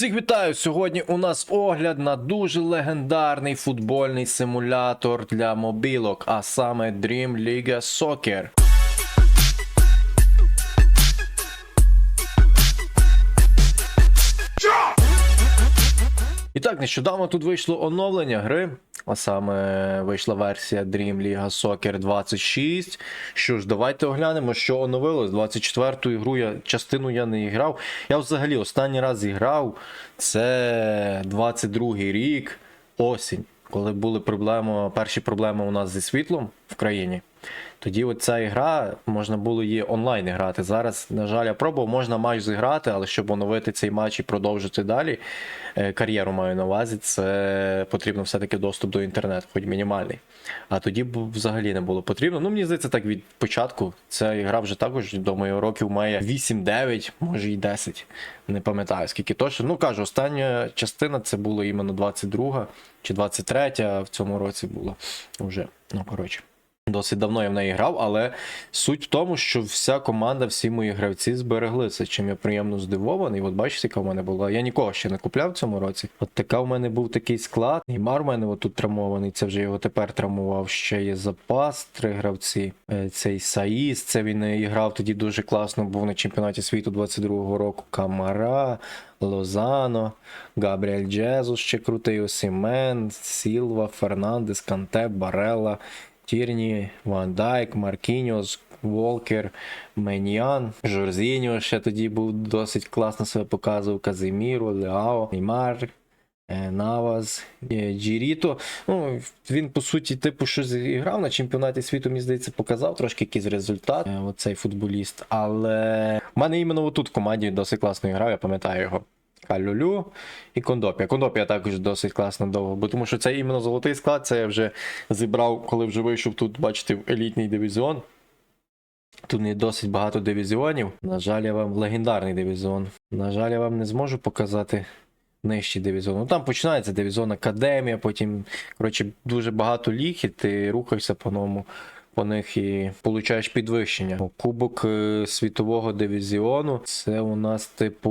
Всіх вітаю! Сьогодні у нас огляд на дуже легендарний футбольний симулятор для мобілок, а саме Dream Liga Soccer. І так, нещодавно тут вийшло оновлення гри, а саме вийшла версія Dream Liga Soccer 26. Що ж, давайте оглянемо, що оновилось. 24-ту ігру я частину я не грав. Я взагалі останній раз зіграв. Це 22-й рік, осінь, коли були проблеми, перші проблеми у нас зі світлом в країні. Тоді от ця ігра можна було її онлайн грати. Зараз, на жаль, я пробував, можна матч зіграти, але щоб оновити цей матч і продовжити далі, е, кар'єру маю на увазі, це потрібно все-таки доступ до інтернету, хоч мінімальний. А тоді б взагалі не було потрібно. Ну, мені здається, так від початку. Ця ігра вже також, думаю, років має 8-9, може і 10. Не пам'ятаю, скільки точно. Ну, кажу, остання частина це було іменно 22 чи 23, а в цьому році було вже. Ну, коротше. Досить давно я в неї грав, але суть в тому, що вся команда, всі мої гравці збереглися, чим я приємно здивований. От бачите, яка в мене була. Я нікого ще не купляв в цьому році. От така в мене був такий склад. Неймар в мене отут травмований, це вже його тепер травмував. Ще є запас, три гравці. Е, Цей Саїс, це він і грав тоді дуже класно, був на чемпіонаті світу 22-го року. Камара. Лозано, Габріель Джезус ще крутий, Осімен, Сілва, Фернандес, Канте, Барелла, Тірні, Ван Дайк, Маркіньос, Волкер, Меньян, Жорзіньо ще тоді був досить класно себе показував. Казиміро, Леао, Неймар, е, Наваз, е, Джіріто. Ну, він, по суті, типу, що зіграв на чемпіонаті світу, мені здається, показав трошки якийсь результат, е, оцей футболіст. Але в мене іменно отут в команді досить класно грав, я пам'ятаю його. Калюлю і Кондопія. Кондопія також досить класно довго, бо тому що це іменно золотий склад, це я вже зібрав, коли вже вийшов тут, бачите, елітний дивізіон. Тут не досить багато дивізіонів. На жаль, я вам легендарний дивізіон. На жаль, я вам не зможу показати нижчий дивізіон. Ну там починається дивізіон Академія, потім, коротше, дуже багато ліг, і ти рухаєшся по ньому. По них і получаєш підвищення. Кубок е, світового дивізіону це у нас типу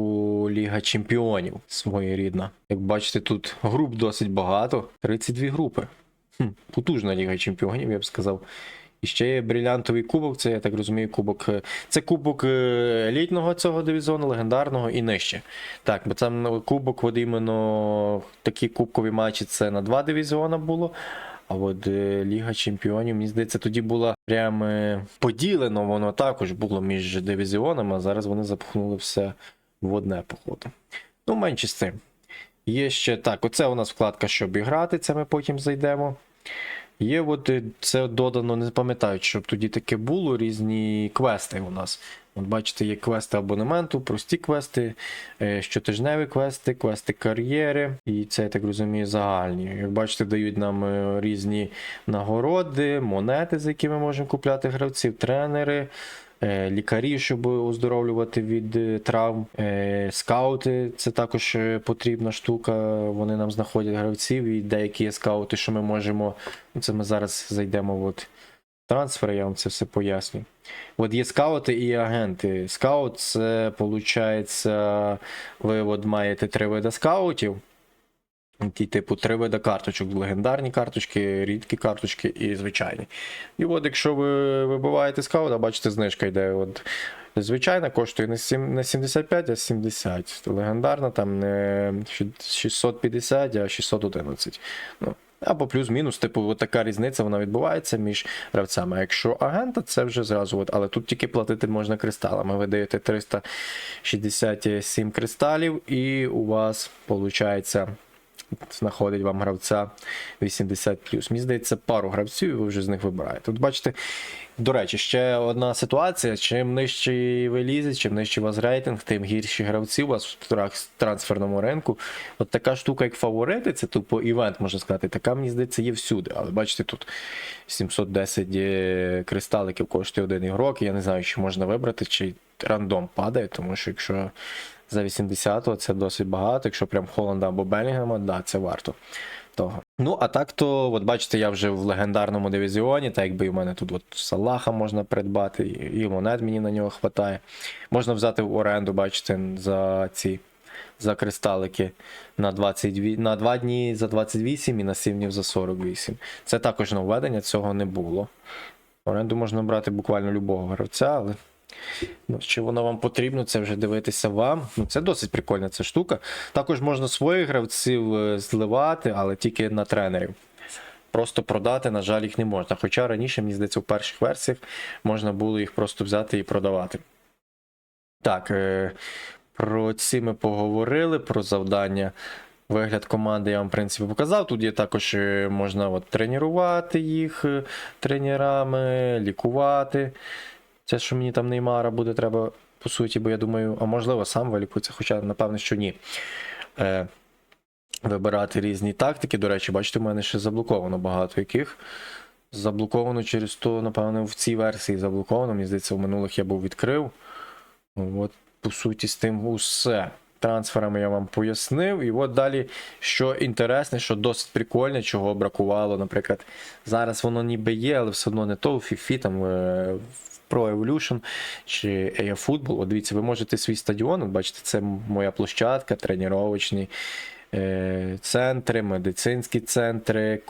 Ліга Чемпіонів своєрідна. Як бачите, тут груп досить багато. 32 групи. Хм, потужна Ліга Чемпіонів, я б сказав. І ще є брилянтовий кубок, це я так розумію, кубок. е, Це кубок е, елітного цього дивізіону, легендарного і нижче. Так, бо там кубок, от іменно такі кубкові матчі це на два дивізіона було. А от е, Ліга Чемпіонів, мені здається, тоді було прям е, поділено, воно також було між дивізіонами, а зараз вони запхнули все в одне, походу. Ну, менше з цим. Є ще так, оце у нас вкладка, щоб іграти, це ми потім зайдемо. Є от е, це додано, не пам'ятаю, щоб тоді таке було, різні квести у нас. От бачите, є квести абонементу, прості квести, е, щотижневі квести, квести кар'єри. І це, я так розумію, загальні. Як бачите, дають нам е, різні нагороди, монети, за які ми можемо купляти гравців, тренери. е, Лікарі, щоб оздоровлювати від травм, скаути це також потрібна штука. Вони нам знаходять гравців, і деякі є скаути, що ми можемо. ну, Це ми зараз зайдемо от трансфери, я вам це все поясню. От є скаути і агенти. Скаут це, виходить, ви от маєте три види скаутів. Ті, типу, три види карточок: легендарні карточки, рідкі карточки і звичайні. І от, якщо ви вибиваєте скаута, бачите, знижка йде. От, звичайна коштує не сім- не 75, а 70. Легендарна там не 650, а 611. Ну, або плюс-мінус, типу, така різниця вона відбувається між гравцями. А якщо агента, це вже зразу. От, але тут тільки платити можна кристалами. Ви даєте 367 кристалів, і у вас виходить. Знаходить вам гравця 80 Мені здається, пару гравців, і ви вже з них вибираєте. Тут бачите, до речі, ще одна ситуація: чим нижче ви лізете, чим нижче у вас рейтинг, тим гірші гравці у вас в трансферному ринку. От така штука, як фаворити, це тупо івент, можна сказати, така, мені здається, є всюди. Але бачите, тут 710 е, кристаликів коштує один ігрок. Я не знаю, чи можна вибрати, чи рандом падає, тому що якщо за 80-го це досить багато. Якщо прям Холланда або Белінгема, да, це варто того. Ну, а так то, от бачите, я вже в легендарному дивізіоні, так якби і в мене тут от Салаха можна придбати, і монет мені на нього хватає. Можна взяти в оренду, бачите, за ці за кристалики на 22, на 2 дні за 28 і на 7 днів за 48. Це також нововведення, цього не було. Оренду можна брати буквально любого гравця, але чи воно вам потрібно, це вже дивитися вам. Ну, це досить прикольна ця штука. Також можна своїх гравців е, зливати, але тільки на тренерів. Просто продати, на жаль, їх не можна. Хоча раніше, мені здається, у перших версіях можна було їх просто взяти і продавати. Так, е, про ці ми поговорили, про завдання. Вигляд команди я вам, в принципі, показав. Тут є також е, можна от, тренувати їх тренерами, лікувати. Це, що мені там Неймара буде треба, по суті, бо я думаю, а можливо, сам вилікується, хоча, напевно, що ні. Е, вибирати різні тактики. До речі, бачите, у мене ще заблоковано багато яких. Заблоковано через то, напевно, в цій версії заблоковано. Мені здається, в минулих я був відкрив. От, по суті, з тим усе. Трансферами я вам пояснив. І от далі, що інтересне, що досить прикольне, чого бракувало. Наприклад, зараз воно ніби є, але все одно не то в FIFA, там е, в Pro Evolution чи AFootball. От дивіться, ви можете свій стадіон, бачите, це моя площадка, тренувачний центри, медицинські центри,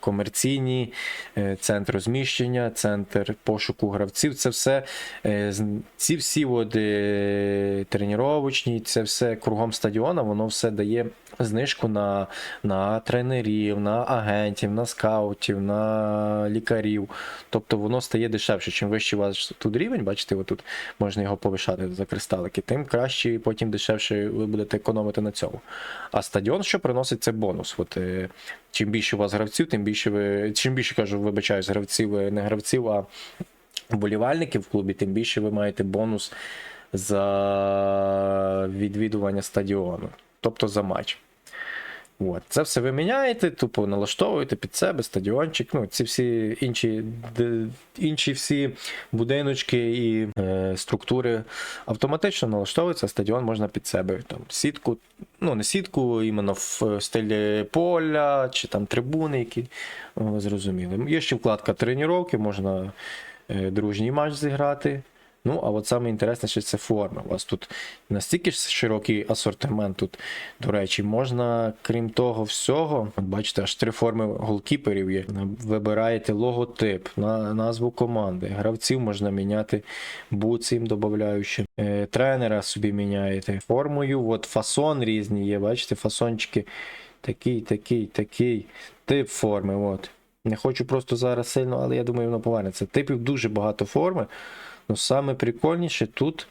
комерційні, е, центр розміщення, центр пошуку гравців. Це все е, ці всі е, тренувачні, це все кругом стадіона, воно все дає знижку на, на тренерів, на агентів, на скаутів, на лікарів. Тобто воно стає дешевше. Чим вищий у вас тут рівень, бачите, отут можна його повишати за кристалики, тим краще і потім дешевше ви будете економити на цьому. А стадіон, що приносить, це бонус. От, е, чим більше у вас гравців, тим більше ви. Чим більше кажу, вибачаюсь, гравців, е, не гравців, а вболівальників в клубі, тим більше ви маєте бонус за відвідування стадіону, тобто за матч. От. Це все ви міняєте, тупо налаштовуєте під себе стадіончик. Ну, ці всі інші, інші всі будиночки і е, структури автоматично налаштовуються, стадіон можна під себе. Там, сітку, ну не сітку, іменно в стилі поля чи там трибуни, які зрозуміли. Є ще вкладка тренування, можна е, дружній матч зіграти. Ну, а от саме інтересне, що це форма. У вас тут настільки ж широкий асортимент тут, до речі, можна, крім того всього, от бачите, аж три форми голкіперів є. Вибираєте логотип, на, назву команди, гравців можна міняти, буци їм додаючи, е, тренера собі міняєте. Формою, от фасон різні є, бачите, фасончики такий, такий, такий, тип форми. от. Не хочу просто зараз сильно, але я думаю, воно повернеться. Типів дуже багато форми. Ну, саме прикольніше тут,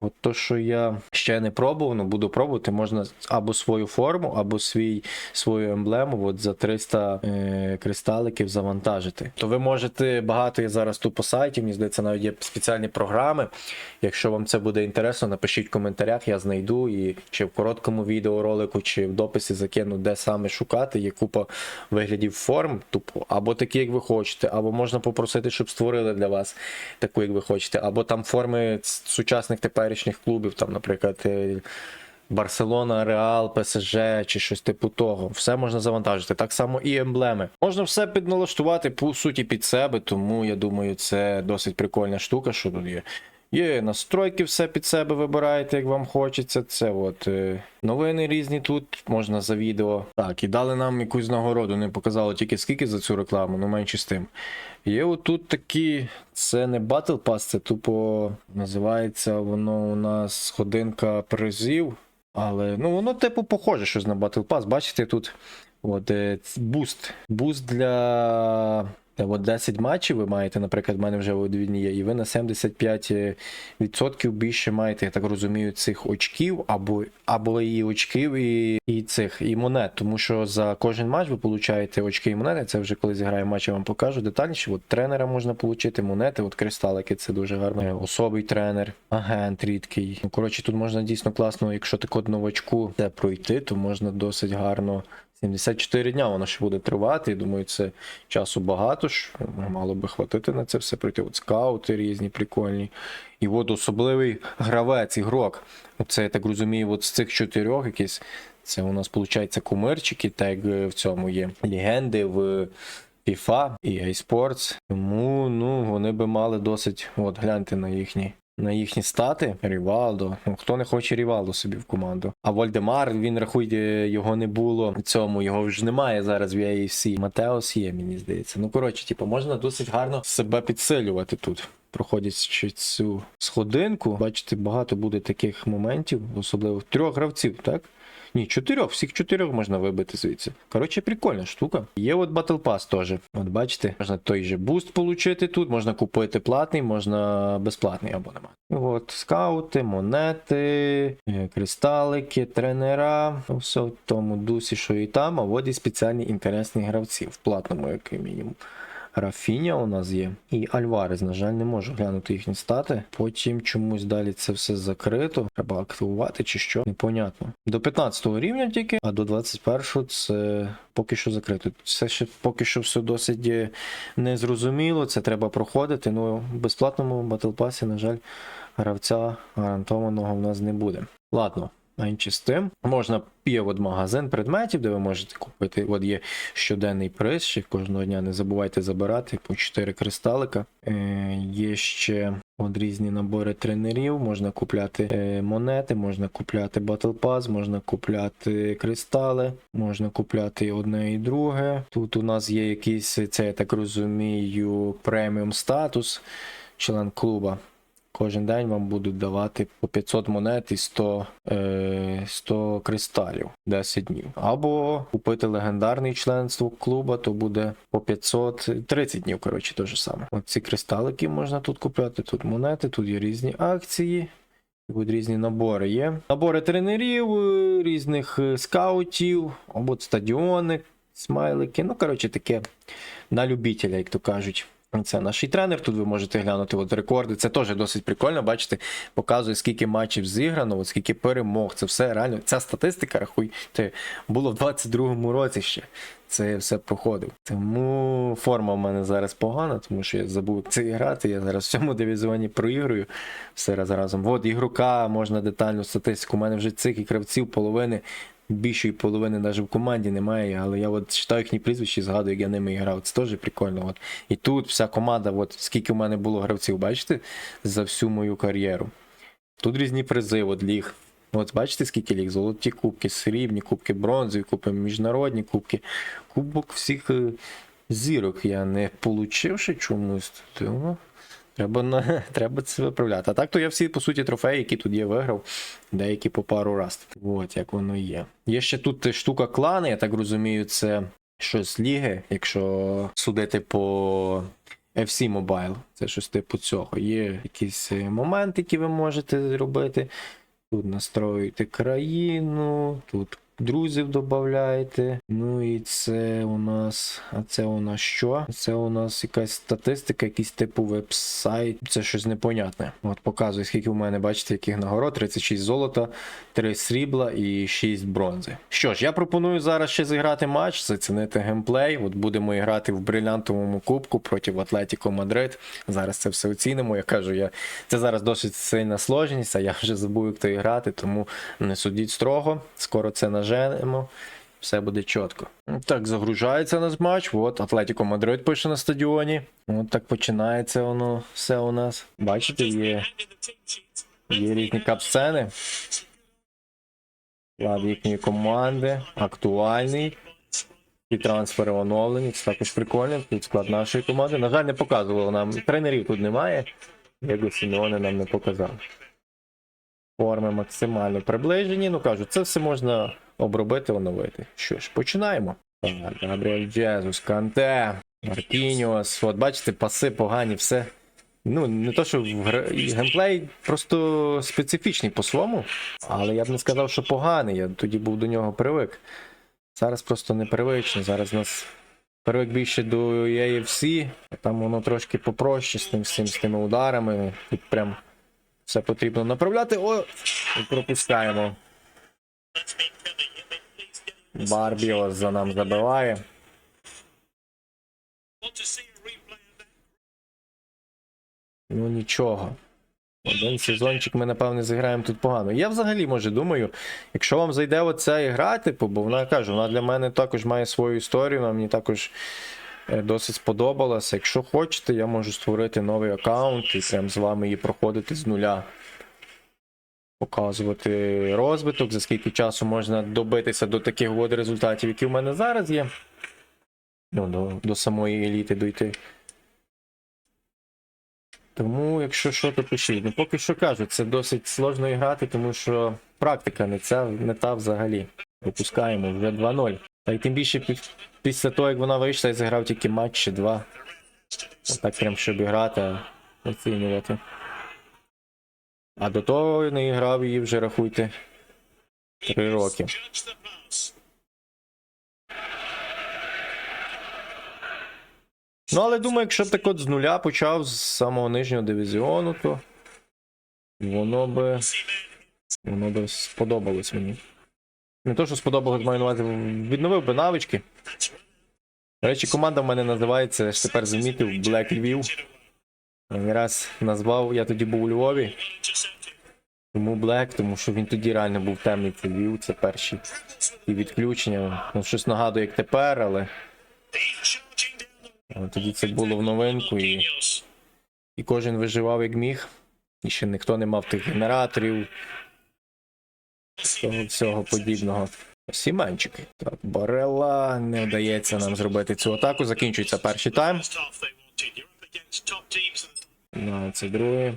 от то, що я ще не пробував, ну буду пробувати, можна або свою форму, або свій, свою емблему от за 300 е, кристаликів завантажити. То ви можете багато є зараз тут по сайті, мені здається, навіть є спеціальні програми. Якщо вам це буде інтересно, напишіть в коментарях, я знайду і чи в короткому відеоролику, чи в дописі закину, де саме шукати. Є купа виглядів форм, тупо, або такі, як ви хочете, або можна попросити, щоб створили для вас таку, як ви хочете, або там форми сучасних теперішніх клубів, там, наприклад. е, Барселона, Реал, ПСЖ чи щось типу того. Все можна завантажити. Так само і емблеми. Можна все підналаштувати по суті під себе, тому я думаю, це досить прикольна штука, що тут є. Є настройки, все під себе вибираєте, як вам хочеться. Це от е, новини різні тут, можна за відео. Так, і дали нам якусь нагороду, не показало тільки скільки за цю рекламу, ну менше з тим. Є отут такі, це не Battle Pass, це тупо називається воно у нас годинка призів. Але ну воно типу похоже щось на Battle Pass. Бачите, тут от, е, буст. Буст для. Е, От 10 матчів ви маєте, наприклад, в мене вже у є, і ви на 75% більше маєте, я так розумію, цих очків, або, або і очків, і, і цих, і монет. Тому що за кожен матч ви получаєте очки і монети. Це вже коли зіграю матч, я вам покажу детальніше. От тренера можна отримати, монети, от кристалики, це дуже гарно. Е, Особий тренер, агент рідкий. Ну, коротше, тут можна дійсно класно, якщо так от новачку це пройти, то можна досить гарно. 74 дня воно ще буде тривати. і Думаю, це часу багато ж. Мало би хватити на це все пройти. От скаути різні, прикольні. І от особливий гравець, ігрок. Це, я так розумію, от з цих чотирьох якісь. Це у нас, виходить, кумирчики, так як е, в цьому є легенди в FIFA і eSports. Тому ну, вони би мали досить. От, гляньте на їхні на їхні стати. Рівалдо. Ну, хто не хоче Рівалдо собі в команду. А Вольдемар, він рахує, його не було цьому, його вже немає зараз в AFC. Матеос є, мені здається. Ну, коротше, типу, можна досить гарно себе підсилювати тут. Проходячи цю сходинку, бачите, багато буде таких моментів, особливо трьох гравців, так? Ні, чотирьох, всіх чотирьох можна вибити звідси. Коротше, прикольна штука. Є от Battle Pass теж. От бачите, можна той же буст получити тут, можна купити платний, можна безплатний абонемент. От скаути, монети, е, кристалики, тренера. Ну, Все в тому дусі, що і там, а от і спеціальні інтересні гравці в платному, як мінімум. Рафіня у нас є. І Альварес, на жаль, не можу глянути їхні стати. Потім чомусь далі це все закрито. Треба активувати чи що, непонятно. До 15 рівня тільки, а до 21 це поки що закрито. Це ще поки що все досить незрозуміло. Це треба проходити. Ну, в безплатному Pass, на жаль, гравця гарантованого в нас не буде. Ладно. Менше з тим, можна є от магазин предметів, де ви можете купити. От є щоденний приз, ще кожного дня не забувайте забирати по 4 кристалика. Е, є ще от різні набори тренерів, можна купляти е, монети, можна купляти Battle Pass, можна купляти кристали, можна купляти одне і друге. Тут у нас є якийсь, це я так розумію, преміум статус, член клуба. Кожен день вам будуть давати по 500 монет і 100, е, 100 кристалів 10 днів. Або купити легендарний членство клуба, то буде по 530 днів, коротше, те ж саме. От ці кристалики можна тут купляти, тут монети, тут є різні акції. Тут різні набори є. Набори тренерів, е, різних е, скаутів, або стадіони, смайлики. Ну, коротше, таке на любителя, як то кажуть. Це наш тренер. Тут ви можете глянути от рекорди. Це теж досить прикольно. Бачите, показує, скільки матчів зіграно, от скільки перемог. Це все реально. Ця статистика, рахуйте, було в 22-му році ще. Це все проходив. Тому форма в мене зараз погана, тому що я забув це грати. Я зараз в цьому дивізіоні проігрую все раз разом. От ігрока можна детальну статистику. У мене вже цих ігравців половини. Більшої половини навіть в команді немає, але я от читаю їхні прізвища і згадую, як я ними грав. Це теж прикольно. От. І тут вся команда, от скільки в мене було гравців, бачите, за всю мою кар'єру. Тут різні призи, от ліг. От бачите, скільки ліг? Золоті кубки, срібні, кубки бронзові, кубки міжнародні кубки. Кубок всіх е, зірок я не получивши чомусь. Треба, на... Треба це виправляти. А так то я всі, по суті, трофеї, які тут є, виграв, деякі по пару раз. От як воно є. Є ще тут штука клани, я так розумію, це щось ліги, якщо судити по FC Mobile. Це щось типу цього. Є якісь е, моменти, які ви можете зробити. Тут настроюєте країну, тут друзів додаєте. Ну і це у нас. А це у нас що? Це у нас якась статистика, якийсь типу веб-сайт. Це щось непонятне. От показує, скільки у мене, бачите, яких нагород: 36 золота, 3 срібла і 6 бронзи. Що ж, я пропоную зараз ще зіграти матч, зацінити геймплей. От будемо грати в брилянтовому кубку проти Атлетіко Мадрид. Зараз це все оцінимо. Я кажу, я це зараз досить сильна сложність, а я вже забув, як грати, тому не судіть строго. Скоро це наженемо. Все буде чітко. Так, загружається наш матч. От Атлетіко Мадрид пише на стадіоні. От так починається воно все у нас. Бачите, є, є різні капсцени. Склад їхньої команди, актуальний. І трансфери оновлені. Це також прикольно. Тут склад нашої команди. На жаль, не показувало нам. Тренерів тут немає. Як Сімеони нам не показав. Форми максимально приближені. Ну кажу, це все можна обробити, оновити. Що ж, починаємо. Габріель Джезус, Канте, Маркініос. От бачите, паси погані, все. Ну, не то, що геймплей просто специфічний по-своєму, але я б не сказав, що поганий. Я тоді був до нього привик. Зараз просто непривично. Зараз нас привик більше до AFC, там воно трошки попроще з тим, з, з тими ударами. Тут прям все потрібно направляти. О! Пропускаємо. Барбіос за нам забиває. Ну нічого. Один сезончик ми, напевне, зіграємо тут погано. Я взагалі, може, думаю, якщо вам зайде оця ігра, типу, бо вона кажу, вона для мене також має свою історію, вона мені також е, досить сподобалася. Якщо хочете, я можу створити новий аккаунт і прям з вами її проходити з нуля. Показувати розвиток, за скільки часу можна добитися до таких от результатів, які в мене зараз є. Ну, до, до самої еліти дойти. Тому, якщо що, то пишіть. Ну, поки що кажу, це досить сложно грати, тому що практика не ця, не та взагалі. Випускаємо вже 2-0. Та й тим більше пі- після того, як вона вийшла, я зіграв тільки матч чи два. Так прям щоб грати, а оцінювати. А до того не грав її вже рахуйте. Три роки. Ну, але думаю, якщо б так от з нуля почав з самого нижнього дивізіону, то воно би. Воно би сподобалось мені. Не то, що сподобалось, маю увазі, відновив би навички. До речі, команда в мене називається, я ж тепер замітив, Black Lviv. Не раз назвав, я тоді був у Львові. Тому Black, тому що він тоді реально був темний Львів, це перші і відключення. Ну, щось нагадує, як тепер, але тоді це було в новинку і, і кожен виживав як міг. І ще ніхто не мав тих генераторів. Того всього подібного. Сіменчики. Так, Барела не вдається нам зробити цю атаку. Закінчується перший тайм. На це другий.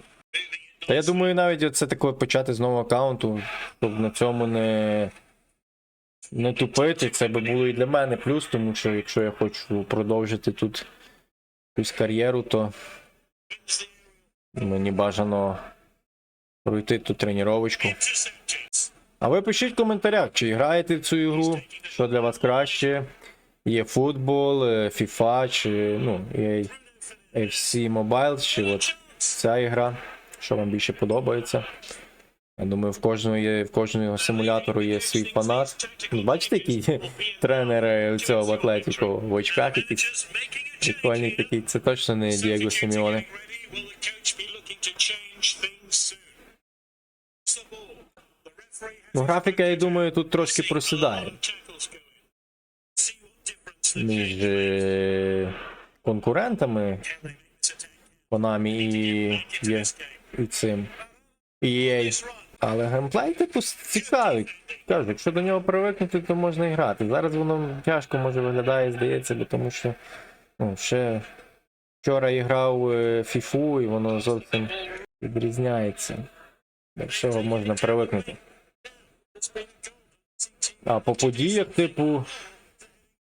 Та я думаю, навіть це таке почати з нового аккаунту, щоб на цьому не, не тупити. Це би було і для мене плюс, тому що якщо я хочу продовжити тут якусь кар'єру, то мені бажано пройти ту тренувачку. А ви пишіть в коментарях, чи граєте в цю ігру, що для вас краще. Є футбол, е, FIFA, чи ну, EA FC Mobile, чи от ця ігра, що вам більше подобається. Я думаю, в кожного є, в кожного симулятору є свій фанат. Бачите, який тренер е, цього в Атлетіко в очках якийсь прикольний такий. Це точно не Дієго Сіміоне. Ну, графіка, я думаю, тут трошки просідає між е, конкурентами Konami і, є, і цим. І EA. Але геймплей, типу, цікавий. Кажу, якщо до нього привикнути, то можна і грати. Зараз воно тяжко може виглядає, здається, бо тому що ну, ще вчора я грав е, FIFA і воно зовсім відрізняється. До всього можна привикнути. А по подіях, типу,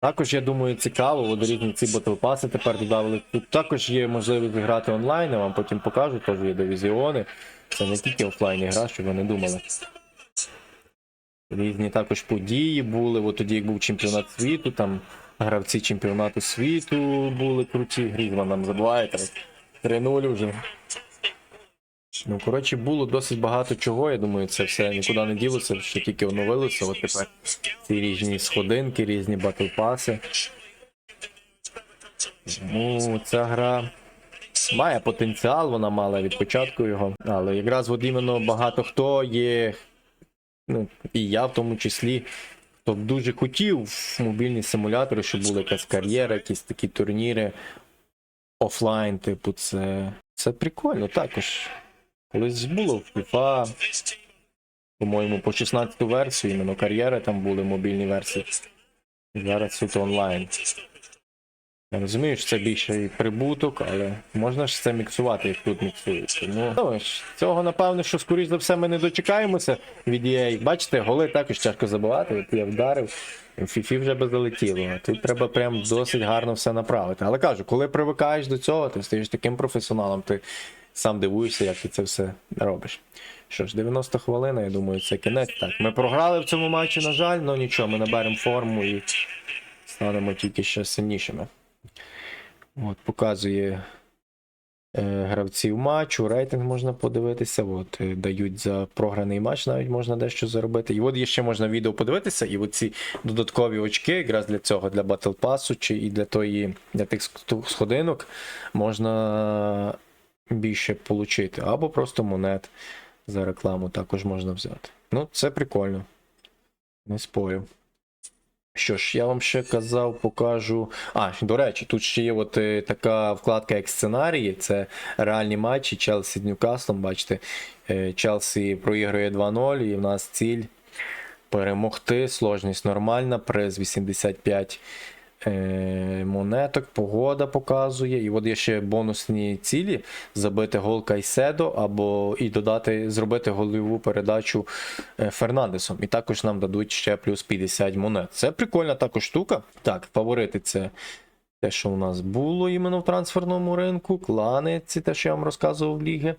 також я думаю цікаво, різні ці батлпаси тепер додали. Тут також є можливість грати онлайн, я вам потім покажу, теж є дивізіони. Це не тільки офлайн гра, щоб ви не думали. Різні також події були. От тоді, як був чемпіонат світу, там гравці чемпіонату світу були круті. Грізман нам забуває, так 3-0 вже. Ну, коротше, було досить багато чого. Я думаю, це все нікуди не ділося, що тільки оновилося. От тепер ці різні сходинки, різні батлпаси. Ну, ця гра має потенціал, вона мала від початку його. Але якраз от іменно багато хто є, ну, і я в тому числі, хто дуже хотів мобільні симулятори, щоб була якась кар'єра, якісь такі турніри офлайн, типу, це, це прикольно також. Колись було в FIFA, по-моєму, по 16 версію, іменно кар'єри там були мобільні версії. Зараз суто онлайн. Я розумію, що це більше і прибуток, але можна ж це міксувати, як тут міксується. Ну, ну, цього, напевно, що скоріш за все ми не дочекаємося від EA. Бачите, голи також тяжко забивати. От я вдарив, і в фіфі вже би залетіло. Тут треба прям досить гарно все направити. Але кажу, коли привикаєш до цього, ти стаєш таким професіоналом, ти сам дивуєшся, як ти це все робиш. Що ж, 90 хвилин, я думаю, це кінець. Так, ми програли в цьому матчі, на жаль, але нічого, ми наберемо форму і станемо тільки ще сильнішими. От, показує е, гравців матчу, рейтинг можна подивитися. От, е, дають за програний матч, навіть можна дещо заробити. І от є ще можна відео подивитися, і от ці додаткові очки, якраз для цього, для Pass чи і для тої, для тих сходинок можна більше отримати. Або просто монет за рекламу також можна взяти. Ну, це прикольно. Не спорю. Що ж, я вам ще казав, покажу. А, до речі, тут ще є от е, така вкладка як сценарії. Це реальні матчі Челсі з Ньюкаслом. Бачите, е, Челсі проігрує 2-0, і в нас ціль перемогти. Сложність нормальна, приз 85 е, монеток, погода показує. І от є ще бонусні цілі: забити гол Кайседо або і додати, зробити гольову передачу е, Фернандесом. І також нам дадуть ще плюс 50 монет. Це прикольна також штука. Так, фаворити це. Те, що у нас було іменно в трансферному ринку, клани, це те, що я вам розказував ліги.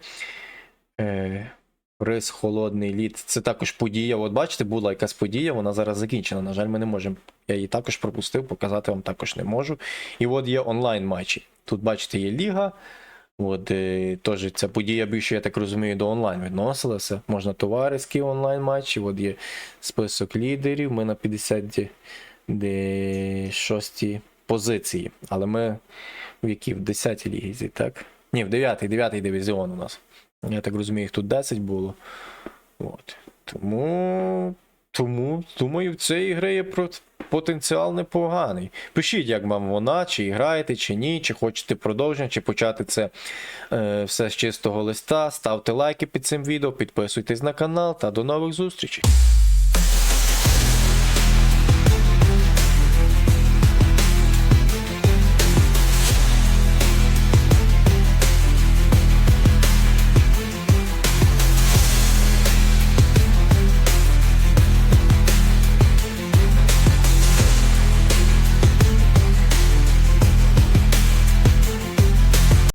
Рис, холодний лід. Це також подія. От бачите, була якась подія, вона зараз закінчена. На жаль, ми не можемо. Я її також пропустив, показати вам також не можу. І от є онлайн матчі. Тут, бачите, є ліга. От, е, теж ця подія більше, я так розумію, до онлайн відносилася. Можна товариські онлайн матчі. От є список лідерів. Ми на 56 позиції. Але ми в якій? В 10 лізі, так? Ні, в 9-й, 9-й дивізіон у нас. Я так розумію, їх тут 10 було. От. Тому, тому, думаю, в цієї гри є потенціал непоганий. Пишіть, як вам вона, чи граєте, чи ні, чи хочете продовження, чи почати це е, все з чистого листа. Ставте лайки під цим відео, підписуйтесь на канал та до нових зустрічей.